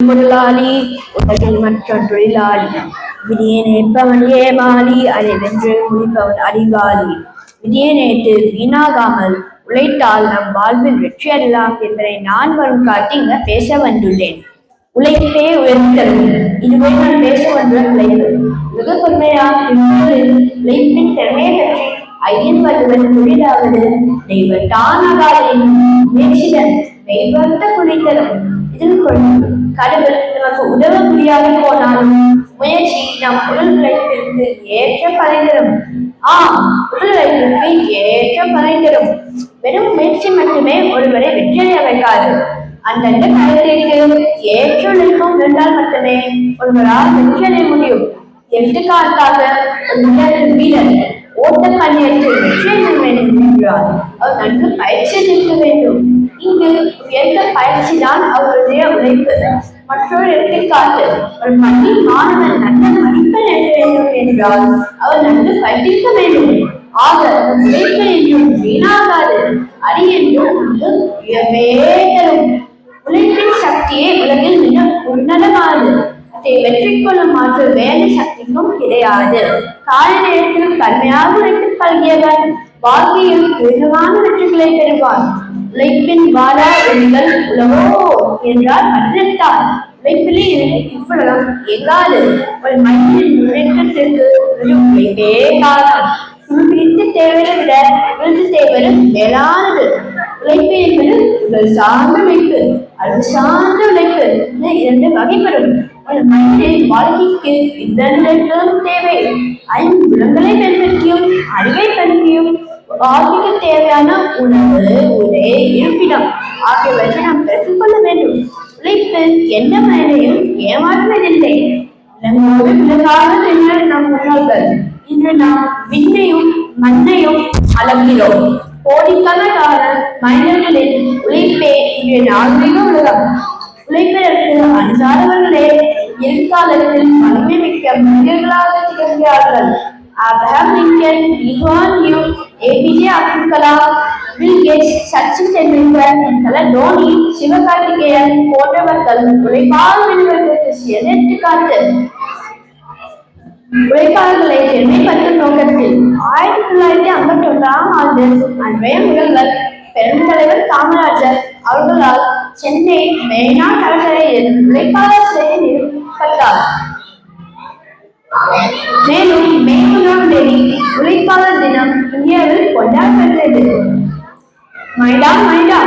முதலாளி உலகில் மற்ற தொழிலாளி விதியை நேர்ப்பவன் ஏமாளி அதை வென்று முடிப்பவன் அறிவாளி விதியை நேற்று வீணாகாமல் உழைத்தால் நம் வாழ்வில் வெற்றி அறியலாம் என்பதை நான் வரும் காட்டி இங்க பேச வந்துள்ளேன் உழைப்பே உயர்த்தல் இதுவே நான் பேச வந்துள்ள தலைப்பு மிக பொறுமையாக உழைப்பின் திறமையை பற்றி ஐயன் வள்ளுவன் தொழிலாவது தெய்வ தானாகாதின் முயற்சிடன் தெய்வத்த குளித்தலும் இதில் கொண்டு கடவுள் நமக்கு உதவ முடியாமல் போனாலும் முயற்சி நம் உடல் உழைப்பிற்கு ஏற்ற பலன்தரும் ஆம் உடல் உழைப்பிற்கு ஏற்ற பலன்தரும் வெறும் முயற்சி மட்டுமே ஒருவரை வெற்றி அமைக்காது. அந்தந்த காலத்திற்கு ஏற்ற உழைப்பும் இருந்தால் மட்டுமே ஒருவரால் வெற்றியடைய முடியும். எடுத்துக்காட்டாக ஒரு வீரர் ஓட்ட பந்தயத்தில் வெற்றி பெற என்றால் அவர் நன்கு பயிற்சி நிற்க வேண்டும். இங்கு எந்த பயிற்சி தான் அவருடைய உழைப்பு. மற்றொரு எடுத்துக்காட்டு ஒரு பள்ளி மாணவன் நல்ல மதிப்பெண் எடுக்க வேண்டும் என்றால் அவர் நன்கு படிக்க வேண்டும். ஆக உழைப்பு என்றும் வீணாகாது. அடி என்றும் உயர்வே தரும். உழைப்பின் சக்தியே உலகில் மிக உன்னதமானது. அதை வெற்றி கொள்ளும் மாற்று வேலை சக்திக்கும் கிடையாது. கால நேரத்திலும் கடுமையாக உழைத்து பழகியவன் வாழ்க்கையில் வெகுவான வெற்றிகளை பெறுவார். உழைப்பின் வாழா எண்கள் உலகோ என்றார் மன்றத்தார் உழைப்பிலே எனக்கு இவ்வளவு எங்காது ஒரு மனிதன் முன்னேற்றத்திற்கு ஒரு உழைப்பே காரணம். துருப்பிடித்து தேவையை விட விழுந்து தேவது மேலானது. உழைப்பு என்பது உடல் சார்ந்த உழைப்பு அது சார்ந்த உழைப்பு என இரண்டு வகைப்படும். ஒரு மனிதனின் வாழ்க்கைக்கு இந்த நிலைகளும் தேவை. ஐம்புலங்களை பயன்படுத்தியும் அறிவை பயன்படுத்தியும் வாழ்க்கைக்கு தேவையான உணவு உடை இருப்பிடம் ஆகியவற்றை நாம் பெற்றுக்கொள்ள வேண்டும். உழைப்பு எந்த மனிதனையும் ஏமாற்றுவதில்லை. விலங்கோடு விலகாக தின்னர் நம் முன்னோர்கள் இன்று நாம் விண்ணையும் மண்ணையும் அளக்கிறோம். கோடிக்கணக்கான மனிதர்களின் உழைப்பே இன்றைய நாகரிக உலகம். உழைப்பதற்கு அஞ்சாதவர்களே எதிர்காலத்தில் வலிமை மிக்க மனிதர்களாக திகழ்கிறார்கள். ஆப்ரஹாம் லிங்கன் லிஹான் you APJ Abdul Kalam Bill Gates Sachin Tendulkar Thala Dhoni Sivakarthikeyan போன்றவர்கள் உழைப்பால் வென்றவர்களுக்கு சிறந்த எடுத்துக்காட்டு உழைப்பாளர்களை பெருமைப்படுத்தும் நோக்கத்தில் ஆயிரத்தி தொள்ளாயிரத்தி ஐம்பத்தி ஒன்றாம் ஆண்டு அன்றைய முதல்வர் பெருந்தலைவர் காமராஜர் அவர்களால் சென்னை மெரினா கடற்கரையில் உழைப்பாளர் சிலையை நிறுவப்பட்டார் மேலும் மே ஒன்றாம் தேதி உழைப்பாளர் தினம் இந்தியாவில் கொண்டாடப்படுகிறது. மைடா மைடா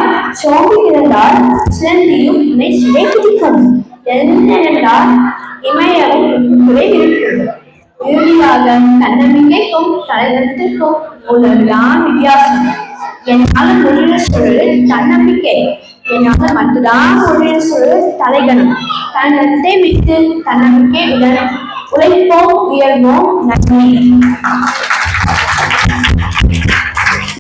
சோம்பி கிடந்தால் சிலந்தியும் உன்னை சிறை பிடிக்கும் என்றால் இமயவும் குறை இருக்கும் இறுதியாக தன்னம்பிக்கைக்கும் தலைவரத்திற்கும் உள்ளதுதான் வித்தியாசம். என்னால் முடிவு சூழல் தன்னம்பிக்கை என்னால் மட்டும்தான் முடிகிற சூழல் தலைகணம். தன்னத்தை விட்டு தன்னம்பிக்கை தன்னம்பிக்கையுடன் உழைப்போம் உயர்வோம் நன்றி